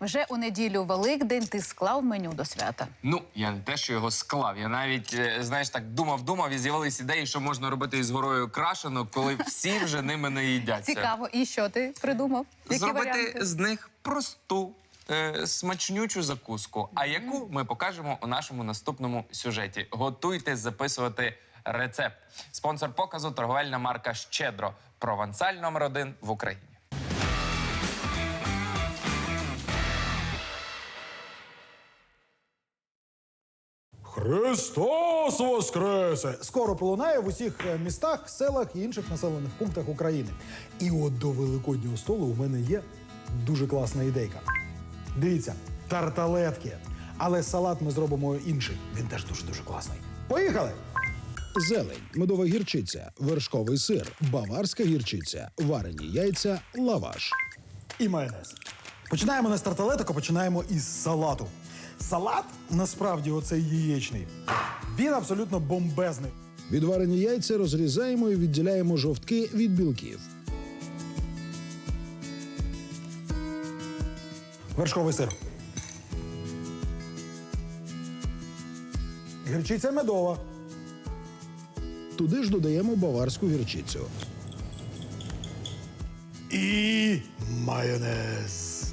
Вже у неділю Великдень ти склав меню до свята. Ну, я не те, що його склав. Я навіть, е, знаєш, так думав, думав і з'явились ідеї, що можна робити із горою крашенок, коли всі вже ними не їдяться. Цікаво, і що ти придумав? Які Зробити варіанти? з них просту. е, Смачнючу закуску, а яку ми покажемо у нашому наступному сюжеті. Готуйте записувати рецепт. Спонсор показу торговельна марка Щедро. Провансаль номер один в Україні. Христос Воскресе! Скоро пролунає в усіх е, містах, селах і інших населених пунктах України. І от до великоднього столу у мене є дуже класна ідейка. Дивіться, тарталетки. Але салат ми зробимо інший. Він теж дуже дуже класний. Поїхали! Зелень, медова гірчиця, вершковий сир, баварська гірчиця, варені яйця, лаваш. і майонез. Починаємо не з тарталеток, а починаємо із салату. Салат насправді оцей яєчний. Він абсолютно бомбезний. Відварені яйця розрізаємо і відділяємо жовтки від білків. Вершковий сир. Гірчиця медова. Туди ж додаємо баварську гірчицю. І майонез.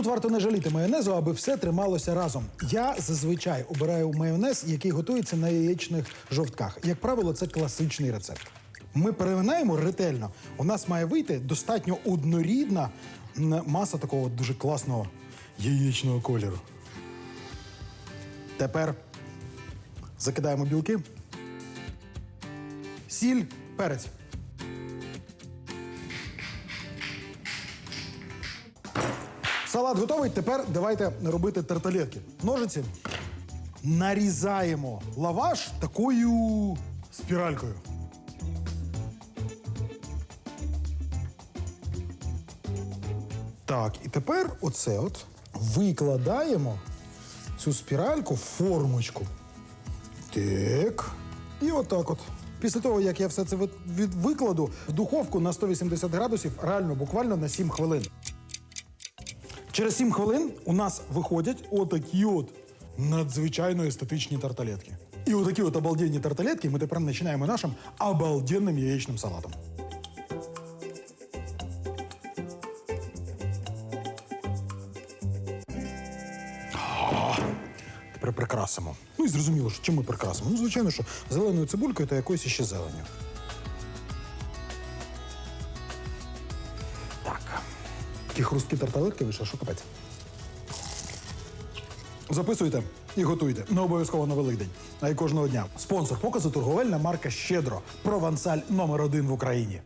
Тут варто не жаліти майонезу, аби все трималося разом. Я зазвичай обираю майонез, який готується на яєчних жовтках. Як правило, це класичний рецепт. Ми переминаємо ретельно. У нас має вийти достатньо однорідна маса такого дуже класного яєчного кольору. Тепер Закидаємо білки. Сіль, перець. Салат готовий. Тепер давайте робити тарталетки. Ножиці. Нарізаємо лаваш такою спіралькою. Так, і тепер оце от викладаємо цю спіральку в формочку. Так. І отак от. Після того, як я все це від- викладу в духовку на 180 градусів, реально буквально на 7 хвилин. Через 7 хвилин у нас виходять отакі от надзвичайно естетичні тарталетки. І отакі от обалденні тарталетки ми тепер починаємо нашим обалденним яєчним салатом. Тепер прикрасимо. Ну і зрозуміло, що чим ми прикрасимо. Ну, звичайно, що зеленою цибулькою та якоюсь іще зеленю. Ті хрусткі тарталетки вийшли, що капець. Записуйте і готуйте. Не обов'язково на Великдень, а й кожного дня. Спонсор показу торговельна марка Щедро. Провансаль номер один в Україні.